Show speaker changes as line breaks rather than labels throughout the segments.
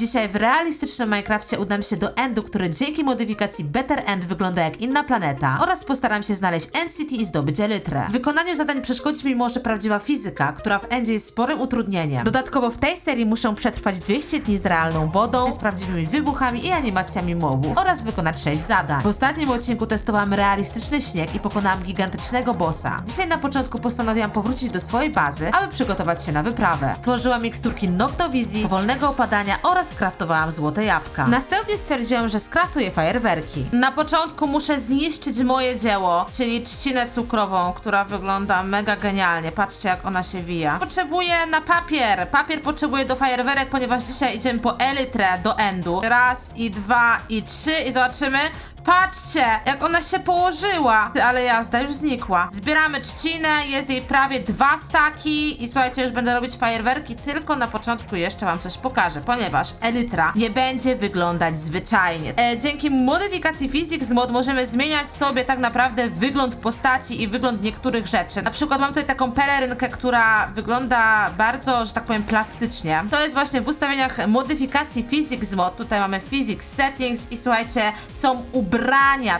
Dzisiaj w realistycznym Minecrafcie udam się do Endu, który dzięki modyfikacji Better End wygląda jak inna planeta oraz postaram się znaleźć End City i zdobyć elytrę. W wykonaniu zadań przeszkodzi mi może prawdziwa fizyka, która w Endzie jest sporym utrudnieniem. Dodatkowo w tej serii muszę przetrwać 200 dni z realną wodą, z prawdziwymi wybuchami i animacjami mobów oraz wykonać 6 zadań. W ostatnim odcinku testowałam realistyczny śnieg i pokonałam gigantycznego bossa. Dzisiaj na początku postanowiłam powrócić do swojej bazy, aby przygotować się na wyprawę. Stworzyłam miksturki noktowizji, powolnego opadania oraz skraftowałam złote jabłka. Następnie stwierdziłam, że skraftuję fajerwerki. Na początku muszę zniszczyć moje dzieło, czyli trzcinę cukrową, która wygląda mega genialnie. Patrzcie jak ona się wija. Potrzebuję na papier. Papier potrzebuję do fajerwerek, ponieważ dzisiaj idziemy po elytrę do endu. Raz i dwa i trzy i zobaczymy. Patrzcie, jak ona się położyła. Ale jazda już znikła. Zbieramy trzcinę, jest jej prawie dwa staki i słuchajcie, już będę robić fajerwerki, tylko na początku jeszcze wam coś pokażę, ponieważ Elytra nie będzie wyglądać zwyczajnie. E, dzięki modyfikacji Physics Mod możemy zmieniać sobie tak naprawdę wygląd postaci i wygląd niektórych rzeczy. Na przykład mam tutaj taką pelerynkę, która wygląda bardzo, że tak powiem, plastycznie. To jest właśnie w ustawieniach modyfikacji Physics Mod. Tutaj mamy Physics Settings i słuchajcie, są ubrania,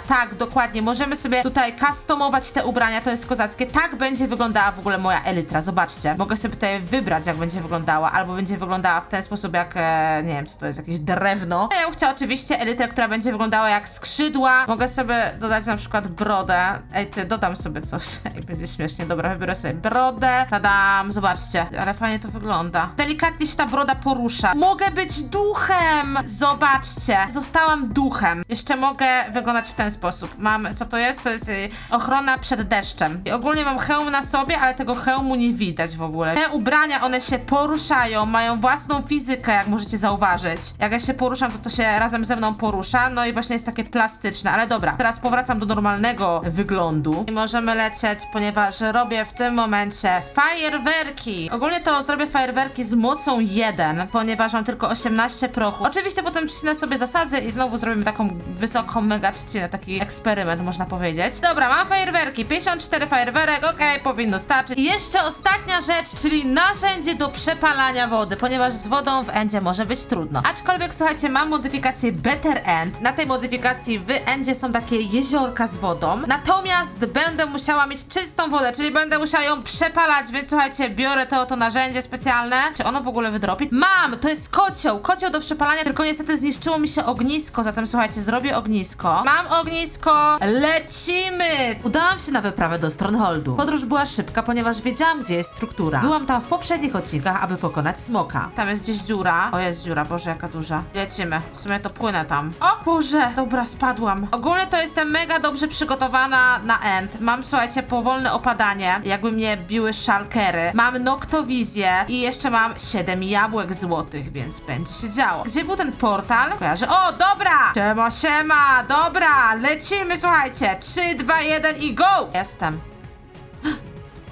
tak, dokładnie. Możemy sobie tutaj customować te ubrania, to jest kozackie. Tak będzie wyglądała w ogóle moja elytra, zobaczcie. Mogę sobie tutaj wybrać, jak będzie wyglądała, albo będzie wyglądała w ten sposób, jak, e, nie wiem, co to jest, jakieś drewno. Ja bym chciała oczywiście elytrę, która będzie wyglądała jak skrzydła. Mogę sobie dodać na przykład brodę. Ej, ty, dodam sobie coś. Ej, będzie śmiesznie. Dobra, wybiorę sobie brodę. Tadam, zobaczcie. Ale fajnie to wygląda. Delikatnie się ta broda porusza. Mogę być duchem! Zobaczcie. Zostałam duchem. Jeszcze mogę wyglądać w ten sposób. Mam, co to jest? To jest y, ochrona przed deszczem. I ogólnie mam hełm na sobie, ale tego hełmu nie widać w ogóle. Te ubrania, one się poruszają, mają własną fizykę, jak możecie zauważyć. Jak ja się poruszam, to to się razem ze mną porusza, no i właśnie jest takie plastyczne. Ale dobra, teraz powracam do normalnego wyglądu. I możemy lecieć, ponieważ robię w tym momencie fajerwerki. Ogólnie to zrobię fajerwerki z mocą 1, ponieważ mam tylko 18 prochu. Oczywiście potem trzcinę sobie zasadzę i znowu zrobimy taką wysoką mega trzcinę, taki eksperyment można powiedzieć. Dobra, mam fajerwerki, 54 fajerwerek, okej, powinno starczyć. I jeszcze ostatnia rzecz, czyli narzędzie do przepalania wody, ponieważ z wodą w endzie może być trudno. Aczkolwiek słuchajcie, mam modyfikację Better End. Na tej modyfikacji w endzie są takie jeziorka z wodą. Natomiast będę musiała mieć czystą wodę, czyli będę musiała ją przepalać, więc słuchajcie, biorę to oto narzędzie specjalne. Czy ono w ogóle wydropi? Mam! To jest kocioł, kocioł do przepalania, tylko niestety zniszczyło mi się ognisko, zatem słuchajcie, zrobię ognisko. Mam ognisko, lecimy! Udałam się na wyprawę do Strongholdu. Podróż była szybka, ponieważ wiedziałam, gdzie jest struktura. Byłam tam w poprzednich odcinkach, aby pokonać smoka. Tam jest gdzieś dziura. O, jest dziura, Boże, jaka duża. Lecimy. W sumie to płynę tam. O, Boże! Dobra, spadłam. Ogólnie to jestem mega dobrze przygotowana na end. Mam, słuchajcie, powolne opadanie, jakby mnie biły szalkery. Mam noktowizję i jeszcze mam 7 jabłek złotych, więc będzie się działo. Gdzie był ten portal? Kojarzę. O, dobra! Siema, siema! Dobra, lecimy, słuchajcie. 3, 2, 1 i go! Jestem.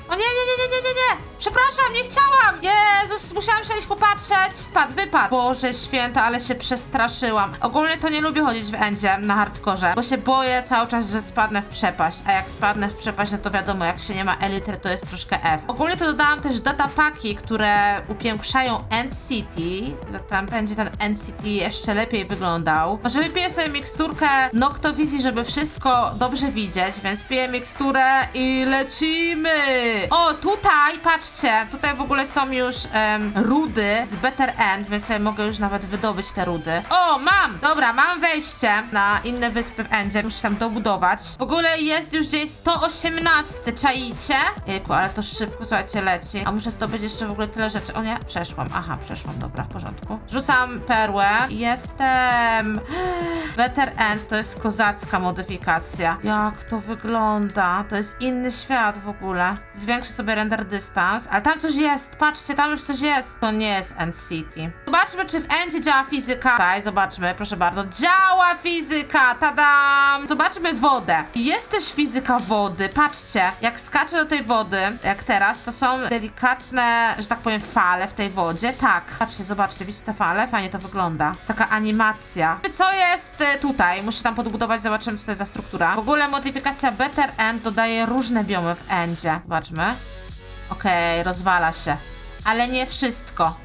O nie, nie, nie, nie, nie, nie, nie! Przepraszam, nie chciałam! Jezus, musiałam się iść popatrzeć. Padł, wypadł. Boże święta, ale się przestraszyłam. Ogólnie to nie lubię chodzić w endzie na hardkorze, bo się boję cały czas, że spadnę w przepaść. A jak spadnę w przepaść, no to wiadomo, jak się nie ma elitry, to jest troszkę F. Ogólnie to dodałam też datapaki, które upiększają End City. Zatem będzie ten End City jeszcze lepiej wyglądał. Może wypiję sobie miksturkę Noctowizji, żeby wszystko dobrze widzieć, więc piję miksturę i lecimy! O, tutaj, tutaj w ogóle są już rudy z Better End, więc ja mogę już nawet wydobyć te rudy. O, mam! Dobra, mam wejście na inne wyspy w Endzie, muszę tam dobudować. W ogóle jest już dzień 118, czaicie? Jejku, ale to szybko, słuchajcie, leci. A muszę zdobyć jeszcze w ogóle tyle rzeczy. O nie, przeszłam, aha, przeszłam, dobra, w porządku. Rzucam perłę. Jestem! Better End to jest kozacka modyfikacja. Jak to wygląda? To jest inny świat w ogóle. Zwiększę sobie render dystans, ale tam coś jest, patrzcie, tam już coś jest. To nie jest End City. Zobaczmy, czy w Endzie działa fizyka. Tutaj, zobaczmy, proszę bardzo. Działa fizyka, tadam! Zobaczmy wodę. Jest też fizyka wody, patrzcie. Jak skaczę do tej wody, jak teraz, to są delikatne, że tak powiem, fale w tej wodzie. Tak, patrzcie, zobaczcie, widzicie te fale? Fajnie to wygląda. Jest taka animacja. Co jest e, tutaj? Muszę tam podbudować, zobaczymy, co to jest za struktura. W ogóle modyfikacja Better End dodaje różne biomy w Endzie. Zobaczmy. Okej, rozwala się. Ale nie wszystko.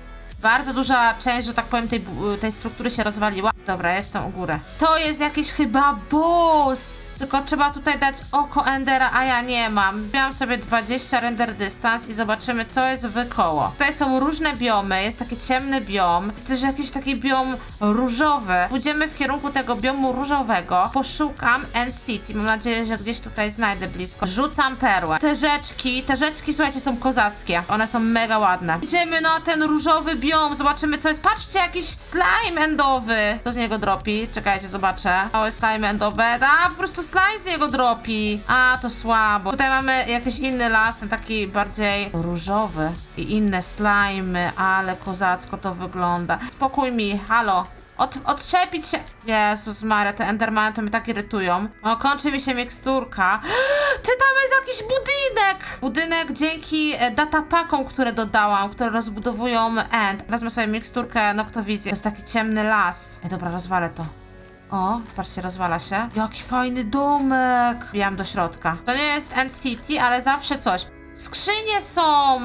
Bardzo duża część, że tak powiem, tej, tej struktury się rozwaliła. Dobra, jestem u góry. To jest jakiś chyba boss! Tylko trzeba tutaj dać oko Endera, a ja nie mam. Miałam sobie 20 render dystans i zobaczymy, co jest wykoło. Tutaj są różne biomy, jest taki ciemny biom, jest też jakiś taki biom różowy. Pójdziemy w kierunku tego biomu różowego. Poszukam N-City. Mam nadzieję, że gdzieś tutaj znajdę blisko. Rzucam perłę. Te rzeczki, te rzeczki, słuchajcie, są kozackie. One są mega ładne. Idziemy na ten różowy biom, zobaczymy, co jest. Patrzcie, jakiś slime endowy. Co z niego dropi? Czekajcie, zobaczę. Małe slime endowe. A, po prostu slime z niego dropi. A, to słabo. Tutaj mamy jakiś inny las, ten taki bardziej różowy. I inne slimy, ale kozacko to wygląda. Spokój mi, halo. Od, odczepić się. Jezus Maria, te endermany to mnie tak irytują. O, kończy mi się miksturka. Ty tam jest jakiś budynek! Budynek dzięki e, datapakom, które dodałam, które rozbudowują end. Wezmę sobie miksturkę Noctowizji. To jest taki ciemny las. Ej, dobra, rozwalę to. O, patrzcie, rozwala się. Jaki fajny domek! Wbijam do środka. To nie jest End City, ale zawsze coś. Skrzynie są!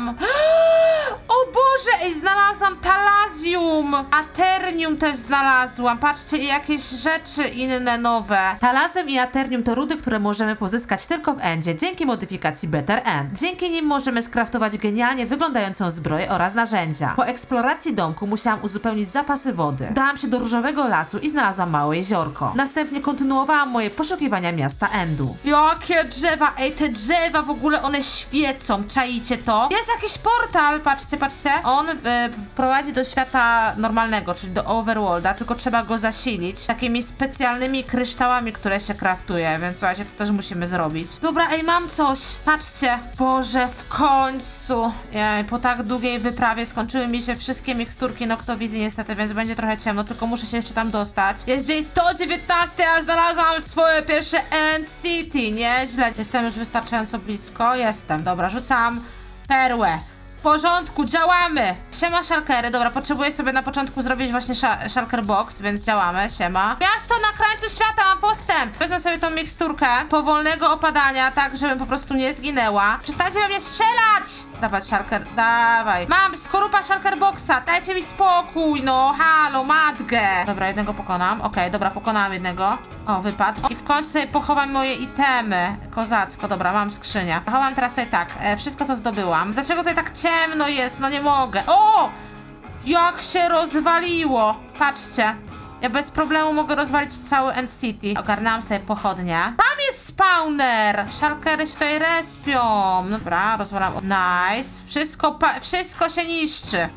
O Boże, ej, znalazłam talazium! Aternium też znalazłam. Patrzcie, jakieś rzeczy inne nowe. Talazium i aternium to rudy, które możemy pozyskać tylko w Endzie dzięki modyfikacji Better End. Dzięki nim możemy skraftować genialnie wyglądającą zbroję oraz narzędzia. Po eksploracji domku musiałam uzupełnić zapasy wody. Dałam się do różowego lasu i znalazłam małe jeziorko. Następnie kontynuowałam moje poszukiwania miasta Endu. Jakie drzewa! Ej, te drzewa w ogóle one świecą, czaicie to? Jest jakiś portal, patrzcie, patrzcie. On e, wprowadzi do świata normalnego, czyli do overworlda, tylko trzeba go zasilić takimi specjalnymi kryształami, które się kraftuje, więc słuchajcie, to też musimy zrobić. Dobra, ej, mam coś. Patrzcie. Boże, w końcu. Jej, po tak długiej wyprawie skończyły mi się wszystkie miksturki Noctowizji niestety, więc będzie trochę ciemno, tylko muszę się jeszcze tam dostać. Jest dzień 119, a znalazłam swoje pierwsze End City. Nieźle. Jestem już wystarczająco blisko. Jestem. Dobra, rzucam perłę. W porządku, działamy! Siema Shulkery, dobra, potrzebuję sobie na początku zrobić właśnie sza- Shulker Box, więc działamy, siema. Miasto na krańcu świata, mam postęp! Wezmę sobie tą miksturkę powolnego opadania, tak żebym po prostu nie zginęła. Przestańcie we mnie strzelać! Dawać Shulker, dawaj. Mam skorupa Shulker Boxa, dajcie mi spokój, no, halo, matgę. Dobra, jednego pokonam, okej, dobra, pokonałam jednego. O, wypadł. I w końcu sobie pochowam moje itemy. Kozacko, dobra, mam skrzynię. Chowam teraz sobie tak, e, wszystko co zdobyłam. Dlaczego tutaj tak ciemno jest? No nie mogę. O! Jak się rozwaliło! Patrzcie. Ja bez problemu mogę rozwalić cały End City. Ogarnęłam sobie pochodnie. Tam jest spawner! Szalkery się tutaj respią. Dobra, rozwalam. Nice. Wszystko, wszystko się niszczy.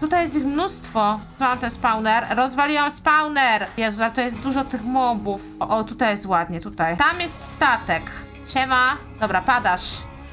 Tutaj jest ich mnóstwo. Mam ten spawner. Rozwaliłam spawner. Jezu, ale to jest dużo tych mobów. O, o, tutaj jest ładnie, tutaj. Tam jest statek. Siema. Dobra, padasz.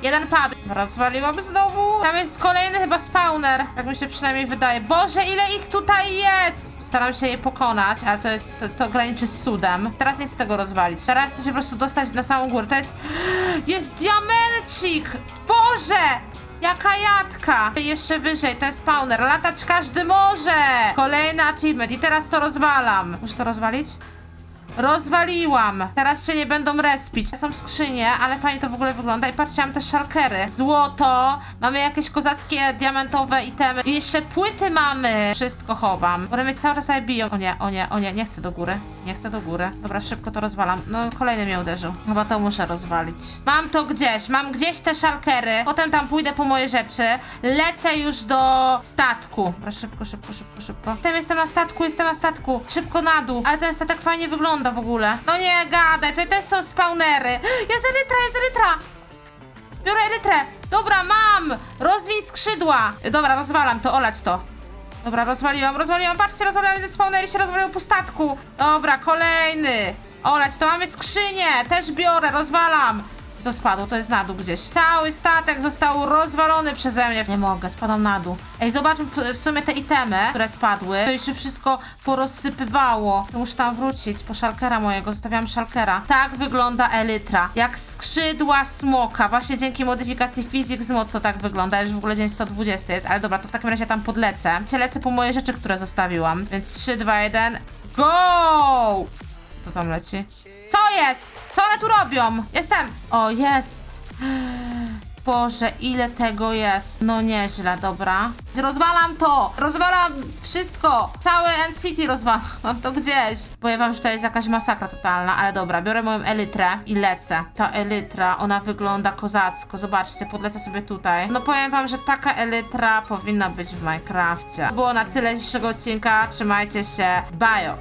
Jeden padł. Rozwaliłam znowu. Tam jest kolejny chyba spawner. Tak mi się przynajmniej wydaje. Boże, ile ich tutaj jest! Staram się je pokonać, ale to jest, to, to graniczy z cudem. Teraz nie chcę tego rozwalić. Teraz chcę się po prostu dostać na samą górę. To jest... Jest diamencik! Boże! Jaka jadka! Jeszcze wyżej, ten spawner. Latać każdy może! Kolejny achievement i teraz to rozwalam. Muszę to rozwalić? Rozwaliłam! Teraz się nie będą respić. Są skrzynie, ale fajnie to w ogóle wygląda. I patrzcie, mam też szalkery. Złoto, mamy jakieś kozackie diamentowe itemy. I jeszcze płyty mamy. Wszystko chowam. One mnie cały czas tutaj biją. O nie, o nie, o nie, nie chcę do góry. Nie chcę do góry. Dobra, szybko to rozwalam. No, kolejny mnie uderzył. Chyba to muszę rozwalić. Mam to gdzieś, mam gdzieś te szalkery. Potem tam pójdę po moje rzeczy. Lecę już do statku. Dobra, szybko, szybko, szybko, szybko. Tam jestem na statku, jestem na statku. Szybko na dół. Ale ten statek fajnie wygląda w ogóle. No nie gadaj, to też są spawnery. Jest elytra, jest elytra. Biorę elytrę. Dobra, mam. Rozwiń skrzydła. Dobra, rozwalam to, olać to. Dobra, rozwaliłam, rozwaliłam. Patrzcie, rozwaliłam jeden spawner i się rozwalił po statku. Dobra, kolejny. Olać, to mamy skrzynię. Też biorę, rozwalam. To spadło, to jest na dół gdzieś. Cały statek został rozwalony przeze mnie. Nie mogę, spadam na dół. Ej, zobaczmy w, w sumie te itemy, które spadły. To jeszcze wszystko porozsypywało. Muszę tam wrócić po szalkera mojego. Zostawiam szalkera. Tak wygląda elytra. Jak skrzydła smoka. Właśnie dzięki modyfikacji Physics Mod to tak wygląda. Już w ogóle dzień 120 jest, ale dobra, to w takim razie tam podlecę. Cię lecę po moje rzeczy, które zostawiłam. Więc 3, 2, 1. Go! Co tam leci? Co jest? Co one tu robią? Jestem! O, jest! Boże, ile tego jest. No nieźle, dobra. Rozwalam to! Rozwalam wszystko! Całe N-City rozwalam. Mam to gdzieś. Powiem że to jest jakaś masakra totalna, ale dobra, biorę moją elytrę i lecę. Ta elytra, ona wygląda kozacko. Zobaczcie, podlecę sobie tutaj. No powiem wam, że taka elytra powinna być w Minecrafcie. To było na tyle dzisiejszego odcinka. Trzymajcie się. Bajo!